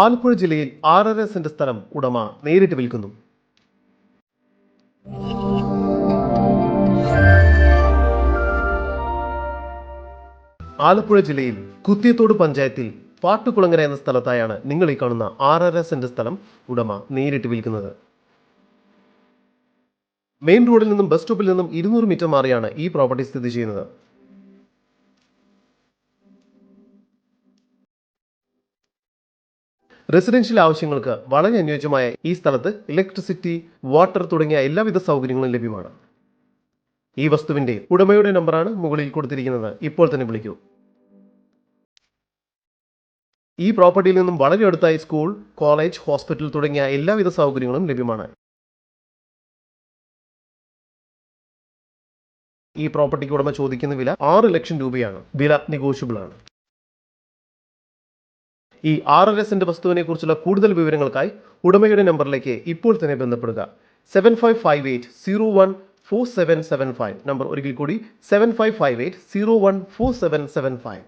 ആലപ്പുഴ ജില്ലയിൽ ആറര സെന്റ് സ്ഥലം ഉടമ നേരിട്ട് വിൽക്കുന്നു. ആലപ്പുഴ ജില്ലയിൽ കുത്തിയത്തോട് പഞ്ചായത്തിൽ പാട്ടുകുളങ്ങര എന്ന സ്ഥലത്തായാണ് നിങ്ങൾ ഈ കാണുന്ന ആറര സെന്റ് സ്ഥലം ഉടമ നേരിട്ട് വിൽക്കുന്നത്. മെയിൻ റോഡിൽ നിന്നും ബസ് സ്റ്റോപ്പിൽ നിന്നും ഇരുന്നൂറ് മീറ്റർ മാറിയാണ് ഈ പ്രോപ്പർട്ടി സ്ഥിതി ചെയ്യുന്നത്. റെസിഡൻഷ്യൽ ആവശ്യങ്ങൾക്ക് വളരെ അനുയോജ്യമായ ഈ സ്ഥലത്ത് ഇലക്ട്രിസിറ്റി വാട്ടർ തുടങ്ങിയ എല്ലാവിധ സൗകര്യങ്ങളും ലഭ്യമാണ്. ഈ വസ്തുവിന്റെ ഉടമയുടെ നമ്പറാണ് മുകളിൽ കൊടുത്തിരിക്കുന്നത്. ഇപ്പോൾ തന്നെ വിളിക്കൂ. ഈ പ്രോപ്പർട്ടിയിൽ നിന്നും വളരെ അടുത്തായി സ്കൂൾ കോളേജ് ഹോസ്പിറ്റൽ തുടങ്ങിയ എല്ലാവിധ സൗകര്യങ്ങളും ലഭ്യമാണ്. ഈ പ്രോപ്പർട്ടിക്ക് ഉടമ ചോദിക്കുന്ന വില ആറ് ലക്ഷം രൂപയാണ്. വില നെഗോഷ്യബിൾ ആണ്. ഈ ആർ എൽ വസ്തുവിനെ കുറിച്ചുള്ള കൂടുതൽ വിവരങ്ങൾക്കായി ഉടമയുടെ നമ്പറിലേക്ക് ഇപ്പോൾ തന്നെ ബന്ധപ്പെടുക. Seven five five eight zero one four seven seven five number ഒരിക്കൽ കൂടി seven five five eight zero one four seven seven five